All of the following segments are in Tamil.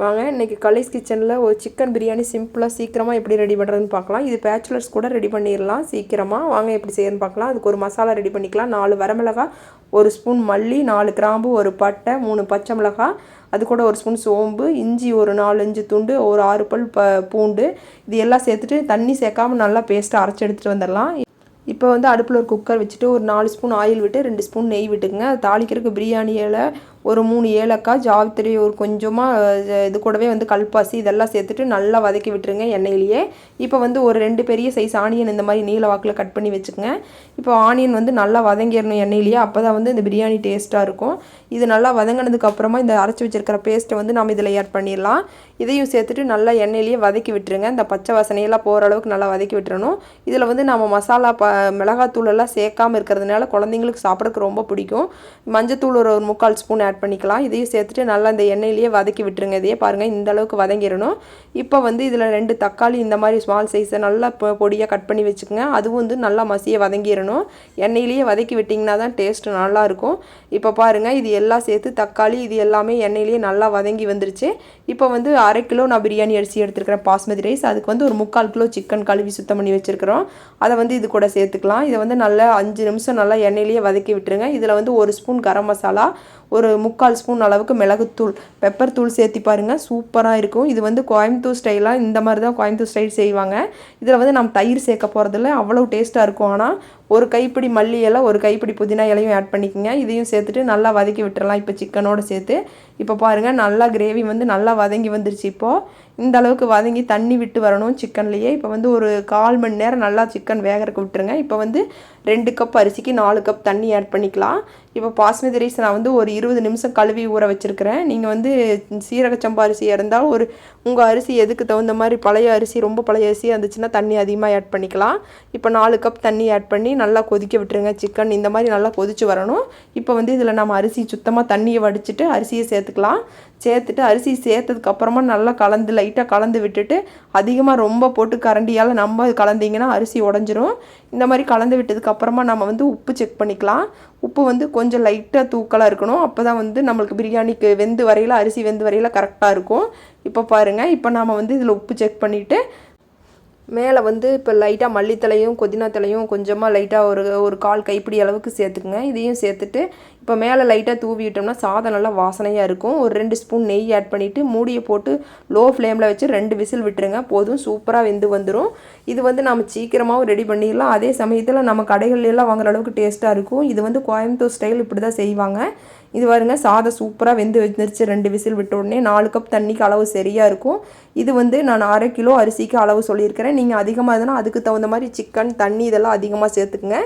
வாங்க இன்றைக்கி கலீஸ் கிச்சனில் ஒரு சிக்கன் பிரியாணி சிம்பிளாக சீக்கிரமாக எப்படி ரெடி பண்ணுறதுன்னு பார்க்கலாம். இது பேச்சுலர்ஸ் கூட ரெடி பண்ணிடலாம் சீக்கிரமாக வாங்க எப்படி செய்யணும்னு பார்க்கலாம். அதுக்கு ஒரு மசாலா ரெடி பண்ணிக்கலாம். நாலு வரமிளகாய் ஒரு ஸ்பூன் மல்லி நாலு கிராம்பு ஒரு பட்டை மூணு பச்சை மிளகாய் அது கூட ஒரு ஸ்பூன் சோம்பு இஞ்சி ஒரு நாலஞ்சு துண்டு ஒரு ஆறு பல் ப பூண்டு. இது எல்லாம் சேர்த்துட்டு தண்ணி சேர்க்காம நல்லா பேஸ்ட்டாக அரைச்சி எடுத்துகிட்டு வந்துடலாம். இப்போ வந்து அடுப்பில் ஒரு குக்கர் வச்சுட்டு ஒரு நாலு ஸ்பூன் ஆயில் விட்டு ரெண்டு ஸ்பூன் நெய் விட்டுக்குங்க. அது தாளிக்கிறதுக்கு பிரியாணியில் ஒரு மூணு ஏலக்காய் ஜாவித்திரி ஒரு கொஞ்சமாக இது கூடவே வந்து கல்பாசி இதெல்லாம் சேர்த்துட்டு நல்லா வதக்கி விட்டுருங்க எண்ணெயிலேயே. இப்போ வந்து ஒரு ரெண்டு பெரிய சைஸ் ஆனியன் இந்த மாதிரி நீல வாக்கில் கட் பண்ணி வச்சுக்கோங்க. இப்போ ஆனியன் வந்து நல்லா வதங்கிடணும் எண்ணெயிலேயே அப்போ தான் வந்து இந்த பிரியாணி டேஸ்ட்டாக இருக்கும். இது நல்லா வதங்கினதுக்கப்புறமா இந்த அரைச்சி வச்சிருக்கிற பேஸ்ட்டை வந்து நம்ம இதில் ஆட் பண்ணிடலாம். இதையும் சேர்த்துட்டு நல்லா எண்ணெயிலேயே வதக்கி விட்டுருங்க. இந்த பச்சை வாசனையெல்லாம் போகிற அளவுக்கு நல்லா வதக்கி விட்டுறணும். இதில் வந்து நம்ம மசாலா ப மிளகாத்தூள் எல்லாம் சேர்க்காம இருக்கிறதுனால குழந்தைங்களுக்கு சாப்பிட்றதுக்கு ரொம்ப பிடிக்கும். மஞ்சத்தூள் ஒரு ஒரு முக்கால் ஸ்பூன் ஆட் பண்ணிக்கலாம். இதையும் சேர்த்துட்டு நல்லா இந்த எண்ணெயிலேயே வதக்கி விட்டுருங்க. இதையே பாருங்கள் இந்த அளவுக்கு வதங்கிடணும். இப்போ வந்து இதில் ரெண்டு தக்காளி இந்த மாதிரி ஸ்மால் சைஸை நல்லா பொடியாக கட் பண்ணி வச்சுக்கோங்க. அதுவும் வந்து நல்லா மசிய வதங்கிடணும். எண்ணெயிலேயே வதக்கி விட்டிங்கன்னா தான் டேஸ்ட்டு நல்லாயிருக்கும் இப்போ பாருங்கள் இது எல்லாம் சேர்த்து தக்காளி இது எல்லாமே எண்ணெயிலேயே நல்லா வதங்கி வந்துருச்சு. இப்போ வந்து அரை கிலோ நான் பிரியாணி அரிசி எடுத்துருக்கிறேன். பாஸ்மதி ரைஸ். அதுக்கு வந்து ஒரு முக்கால் கிலோ சிக்கன் கழுவி சுத்தம் பண்ணி வச்சுருக்கிறோம். அதை வந்து இது கூட சேர்த்துக்கலாம். இதை வந்து நல்லா அஞ்சு நிமிஷம் நல்லா எண்ணெயிலேயே வதக்கி விட்டுருங்க. இதில் வந்து ஒரு ஸ்பூன் கரம் மசாலா ஒரு முக்கால் ஸ்பூன் அளவுக்கு மிளகுத்தூள் பெப்பர் தூள் சேர்த்தி பாருங்கள் சூப்பராக இருக்கும். இது வந்து கோயம்புத்தூர் ஸ்டைலாக இந்த மாதிரி தான் கோயம்புத்தூர் ஸ்டைல் செய்வாங்க. இதில் வந்து நம்ம தயிர் சேர்க்க போகிறதில்ல அவ்வளோ டேஸ்ட்டாக இருக்கும். ஆனால் ஒரு கைப்பிடி மல்லி இலை ஒரு கைப்பிடி புதினா இலையும் ஆட் பண்ணிக்கோங்க. இதையும் சேர்த்துட்டு நல்லா வதக்கி விட்டுறலாம். இப்போ சிக்கனோடு சேர்த்து. இப்போ பாருங்கள் நல்லா கிரேவி வந்து நல்லா வதங்கி வந்துருச்சு இப்போது இந்த அளவுக்கு வதங்கி தண்ணி விட்டு வரணும் சிக்கன்லேயே. இப்போ வந்து ஒரு கால் மணி நேரம் நல்லா சிக்கன் வேகறக்கு விட்டுருங்க. இப்போ வந்து ரெண்டு கப் அரிசிக்கு நாலு கப் தண்ணி ஆட் பண்ணிக்கலாம். இப்போ பாஸ்மதி ரைஸ் நான் வந்து ஒரு இருபது நிமிஷம் கழுவி ஊற வச்சுருக்கிறேன். நீங்கள் வந்து சீரக சம்பா அரிசியாக இருந்தால் ஒரு உங்கள் அரிசி எதுக்கு தகுந்த மாதிரி பழைய அரிசி ரொம்ப பழைய அரிசியாக இருந்துச்சுன்னா தண்ணி அதிகமாக ஆட் பண்ணிக்கலாம். இப்போ நாலு கப் தண்ணி ஆட் பண்ணி நல்லா கொதிக்க விட்டுருங்க சிக்கன் இந்த மாதிரி நல்லா கொதிச்சு வரணும். இப்போ வந்து இதில் நம்ம அரிசி சுத்தமாக தண்ணியை வடிச்சிட்டு அரிசியை சேர்த்துக்கலாம். சேர்த்துட்டு அரிசி சேர்த்ததுக்கப்புறமா நல்லா கலந்து லைட்டாக கலந்து விட்டுட்டு அதிகமாக ரொம்ப போட்டு கரண்டியால் நம்ம கலந்திங்கன்னா அரிசி உடஞ்சிரும். இந்த மாதிரி கலந்து விட்டதுக்கப்புறமா நம்ம வந்து உப்பு செக் பண்ணிக்கலாம். உப்பு வந்து கொஞ்சம் லைட்டாக தூக்கலாக இருக்கணும். அப்போ தான் வந்து நம்மளுக்கு பிரியாணிக்கு வெந்து வரையில் அரிசி வெந்து வரையில் கரெக்டாக இருக்கும். இப்போ பாருங்கள் இப்போ நாம் வந்து இதில் உப்பு செக் பண்ணிவிட்டு மேலே வந்து இப்போ லைட்டாக மல்லித்தலையும் புதினா தலையும் கொஞ்சமாக லைட்டாக ஒரு ஒரு கால் கைப்பிடி அளவுக்கு சேர்த்துக்குங்க. இதையும் சேர்த்துட்டு இப்போ மேலே லைட்டாக தூவி விட்டோம்னா சாதம் நல்லா வாசனையாக இருக்கும். ஒரு ரெண்டு ஸ்பூன் நெய் ஆட் பண்ணிவிட்டு மூடியை போட்டு லோ ஃப்ளேமில் வச்சு ரெண்டு விசில் விட்டுருங்க. போதும் சூப்பராக வெந்து வந்துடும் இது வந்து நம்ம சீக்கிரமாகவும் ரெடி பண்ணிடலாம். அதே சமயத்தில் நம்ம கடைகள்லாம் வாங்குற அளவுக்கு டேஸ்ட்டாக இருக்கும். இது வந்து கோயம்புத்தூர் ஸ்டைல் இப்படி தான் செய்வாங்க. இது பாருங்கள் சாதம் சூப்பராக வெந்து வந்துருச்சு. ரெண்டு விசில் விட்ட உடனே நாலு கப் தண்ணிக்கு அளவு சரியாக இருக்கும். இது வந்து நான் அரை கிலோ அரிசிக்கு அளவு சொல்லியிருக்கிறேன். நீங்கள் அதிகமாக இருந்தால் அதுக்கு தகுந்த மாதிரி சிக்கன் தண்ணி இதெல்லாம் அதிகமாக சேர்த்துக்குங்க.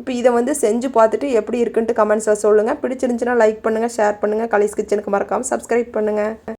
இப்போ இதை வந்து செஞ்சு பார்த்துட்டு எப்படி இருக்குன்ட்டு கமெண்ட்ஸில் சொல்லுங்கள் பிடிச்சிருந்துச்சுன்னா லைக் பண்ணுங்கள் ஷேர் பண்ணுங்கள் கலீஸ் கிச்சனுக்கு மறக்காமல் சப்ஸ்கிரைப் பண்ணுங்கள்